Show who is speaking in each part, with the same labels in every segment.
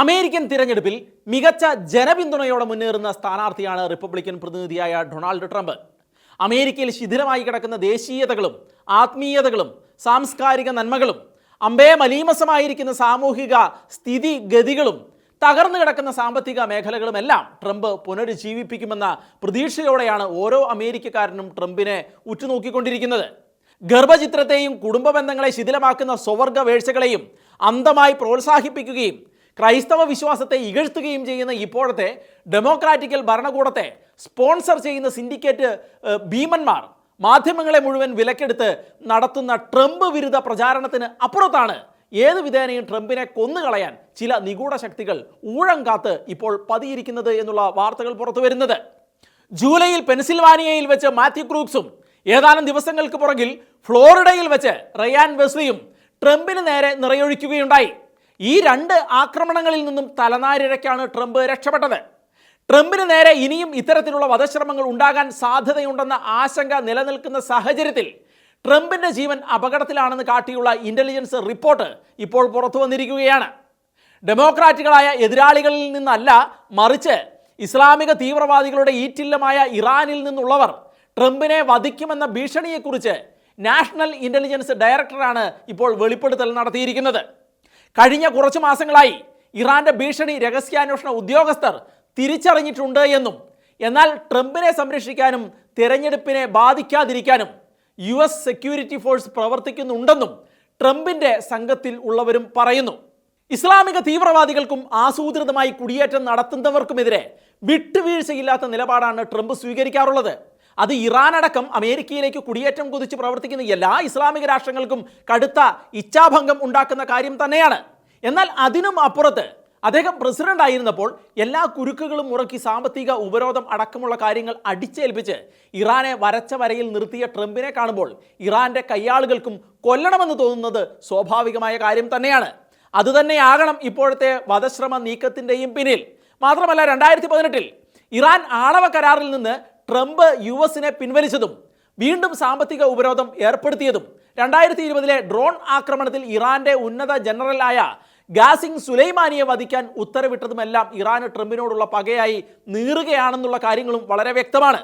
Speaker 1: American തിരഞ്ഞെടുപ്പിൽ മികച്ച ജനപിന്തുണയോടെ മുന്നേറുന്ന സ്ഥാനാർത്ഥിയാണ് റിപ്പബ്ലിക്കൻ പ്രതിനിധിയായ ഡൊണാൾഡ് ട്രംപ്. അമേരിക്കയിൽ ശിഥിലമായി കിടക്കുന്ന ദേശീയതകളും ആത്മീയതകളും സാംസ്കാരിക നന്മകളും അമ്പേ മലീമസമായിരിക്കുന്ന സാമൂഹിക സ്ഥിതിഗതികളും തകർന്നു കിടക്കുന്ന സാമ്പത്തിക മേഖലകളുമെല്ലാം ട്രംപ് പുനരുജ്ജീവിപ്പിക്കുമെന്ന പ്രതീക്ഷയോടെയാണ് ഓരോ അമേരിക്കക്കാരനും ട്രംപിനെ ഉറ്റുനോക്കിക്കൊണ്ടിരിക്കുന്നത്. ഗർഭചിത്രത്തെയും കുടുംബബന്ധങ്ങളെ ശിഥിലമാക്കുന്ന സ്വവർഗ വേഴ്ചകളെയും അന്തമായി പ്രോത്സാഹിപ്പിക്കുകയും ക്രൈസ്തവ വിശ്വാസത്തെ ഇകഴ്ത്തുകയും ചെയ്യുന്ന ഇപ്പോഴത്തെ ഡെമോക്രാറ്റിക്കൽ ഭരണകൂടത്തെ സ്പോൺസർ ചെയ്യുന്ന സിൻഡിക്കേറ്റ് ഭീമന്മാർ മാധ്യമങ്ങളെ മുഴുവൻ വിലക്കെടുത്ത് നടത്തുന്ന ട്രംപ് വിരുദ്ധ പ്രചാരണത്തിന് അപ്പുറത്താണ് ഏത് വിധേനയും ട്രംപിനെ കൊന്നുകളയാൻ ചില നിഗൂഢ ശക്തികൾ ഊഴം കാത്ത് ഇപ്പോൾ പതിയിരിക്കുന്നത് എന്നുള്ള വാർത്തകൾ പുറത്തു വരുന്നത്. ജൂലൈയിൽ പെൻസിൽവാനിയയിൽ വെച്ച് മാത്യു ക്രൂക്സും ഏതാനും ദിവസങ്ങൾക്ക് പുറകിൽ ഫ്ലോറിഡയിൽ വെച്ച് റയാൻ വെസ്ലിയും ട്രംപിന് നേരെ നിറയൊഴിക്കുകയുണ്ടായി. ഈ രണ്ട് ആക്രമണങ്ങളിൽ നിന്നും തലനാരിഴയ്ക്കാണ് ട്രംപ് രക്ഷപ്പെട്ടത്. ട്രംപിന് നേരെ ഇനിയും ഇത്തരത്തിലുള്ള വധശ്രമങ്ങൾ ഉണ്ടാകാൻ സാധ്യതയുണ്ടെന്ന ആശങ്ക നിലനിൽക്കുന്ന സാഹചര്യത്തിൽ ട്രംപിന്റെ ജീവൻ അപകടത്തിലാണെന്ന് കാട്ടിയുള്ള ഇന്റലിജൻസ് റിപ്പോർട്ട് ഇപ്പോൾ പുറത്തു വന്നിരിക്കുകയാണ്. ഡെമോക്രാറ്റുകളായ എതിരാളികളിൽ നിന്നല്ല മറിച്ച് ഇസ്ലാമിക തീവ്രവാദികളുടെ ഈറ്റില്ലമായ ഇറാനിൽ നിന്നുള്ളവർ ട്രംപിനെ വധിക്കുമെന്ന ഭീഷണിയെക്കുറിച്ച് നാഷണൽ ഇന്റലിജൻസ് ഡയറക്ടറാണ് ഇപ്പോൾ വെളിപ്പെടുത്തൽ നടത്തിയിരിക്കുന്നത്. കഴിഞ്ഞ കുറച്ച് മാസങ്ങളായി ഇറാന്റെ ഭീഷണി രഹസ്യാന്വേഷണ ഉദ്യോഗസ്ഥർ തിരിച്ചറിഞ്ഞിട്ടുണ്ട് എന്നും എന്നാൽ ട്രംപിനെ സംരക്ഷിക്കാനും തിരഞ്ഞെടുപ്പിനെ ബാധിക്കാതിരിക്കാനും യു എസ് സെക്യൂരിറ്റി ഫോഴ്സ് പ്രവർത്തിക്കുന്നുണ്ടെന്നും ട്രംപിന്റെ സംഘത്തിൽ ഉള്ളവരും പറയുന്നു. ഇസ്ലാമിക തീവ്രവാദികൾക്കും ആസൂത്രിതമായി കുടിയേറ്റം നടത്തുന്നവർക്കുമെതിരെ വിട്ടുവീഴ്ചയില്ലാത്ത നിലപാടാണ് ട്രംപ് സ്വീകരിക്കാറുള്ളത്. അത് ഇറാൻ അടക്കം അമേരിക്കയിലേക്ക് കുടിയേറ്റം കുതിച്ച് പ്രവർത്തിക്കുന്ന എല്ലാ ഇസ്ലാമിക രാഷ്ട്രങ്ങൾക്കും കടുത്ത ഇച്ഛാഭംഗം ഉണ്ടാക്കുന്ന കാര്യം തന്നെയാണ്. എന്നാൽ അതിനും അപ്പുറത്ത് അദ്ദേഹം പ്രസിഡന്റ് ആയിരുന്നപ്പോൾ എല്ലാ കുരുക്കുകളും മുറക്കി സാമ്പത്തിക ഉപരോധം അടക്കമുള്ള കാര്യങ്ങൾ അടിച്ചേൽപ്പിച്ച് ഇറാനെ വരച്ച വരയിൽ നിർത്തിയ ട്രംപിനെ കാണുമ്പോൾ ഇറാന്റെ കയ്യാളുകൾക്കും കൊല്ലണമെന്ന് തോന്നുന്നത് സ്വാഭാവികമായ കാര്യം തന്നെയാണ്. അതുതന്നെയാകണം ഇപ്പോഴത്തെ വധശ്രമ നീക്കത്തിന്റെയും പിന്നിൽ. മാത്രമല്ല രണ്ടായിരത്തി പതിനെട്ടിൽ ഇറാൻ ആണവ കരാറിൽ നിന്ന് ട്രംപ് യു എസിനെ പിൻവലിച്ചതും വീണ്ടും സാമ്പത്തിക ഉപരോധം ഏർപ്പെടുത്തിയതും. രണ്ടായിരത്തി ഇരുപതിലെ ഡ്രോൺ ആക്രമണത്തിൽ ഇറാന്റെ ഉന്നത ജനറലായ ഗാസിംഗ് സുലൈമാനിയെ വധിക്കാൻ ഉത്തരവിട്ടതുമെല്ലാം ഇറാന് ട്രംപിനോടുള്ള പകയായി നീറുകയാണെന്നുള്ള കാര്യങ്ങളും വളരെ വ്യക്തമാണ്.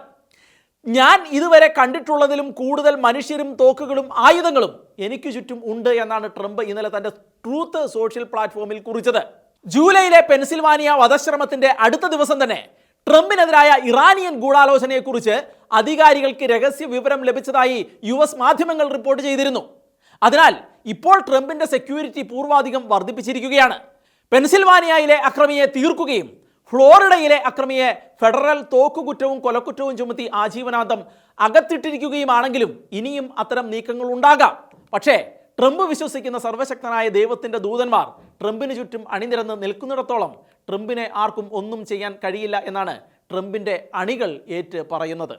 Speaker 1: ഞാൻ ഇതുവരെ കണ്ടിട്ടുള്ളതിലും കൂടുതൽ മനുഷ്യരും തോക്കുകളും ആയുധങ്ങളും എനിക്ക് ചുറ്റും ഉണ്ട് എന്നാണ് ട്രംപ് ഇന്നലെ തന്റെ ട്രൂത്ത് സോഷ്യൽ പ്ലാറ്റ്ഫോമിൽ കുറിച്ചത്. ജൂലൈയിലെ പെൻസിൽവാനിയ വധശ്രമത്തിന്റെ അടുത്ത ദിവസം തന്നെ ട്രംപിനെതിരായ ഇറാനിയൻ ഗൂഢാലോചനയെക്കുറിച്ച് അധികാരികൾക്ക് രഹസ്യ വിവരം ലഭിച്ചതായി യു എസ് മാധ്യമങ്ങൾ റിപ്പോർട്ട് ചെയ്തിരുന്നു. അതിനാൽ ഇപ്പോൾ ട്രംപിന്റെ സെക്യൂരിറ്റി പൂർവാധികം വർദ്ധിപ്പിച്ചിരിക്കുകയാണ്. പെൻസിൽവാനിയയിലെ അക്രമിയെ തീർക്കുകയും ഫ്ലോറിഡയിലെ അക്രമിയെ ഫെഡറൽ തോക്കുകുറ്റവും കൊലക്കുറ്റവും ചുമത്തി ആജീവനാന്തം അകത്തിട്ടിരിക്കുകയുമാണെങ്കിലും ഇനിയും അത്തരം നീക്കങ്ങൾ ഉണ്ടാകാം പക്ഷേ ട്രംപ് വിശ്വസിക്കുന്ന സർവശക്തനായ ദൈവത്തിന്റെ ദൂതന്മാർ ട്രംപിന് ചുറ്റും അണിനിരന്ന് നിൽക്കുന്നിടത്തോളം ട്രംപിനെ ആർക്കും ഒന്നും ചെയ്യാൻ കഴിയില്ല എന്നാണ് ട്രംപിന്റെ അണികൾ ഏറ്റ് പറയുന്നത്.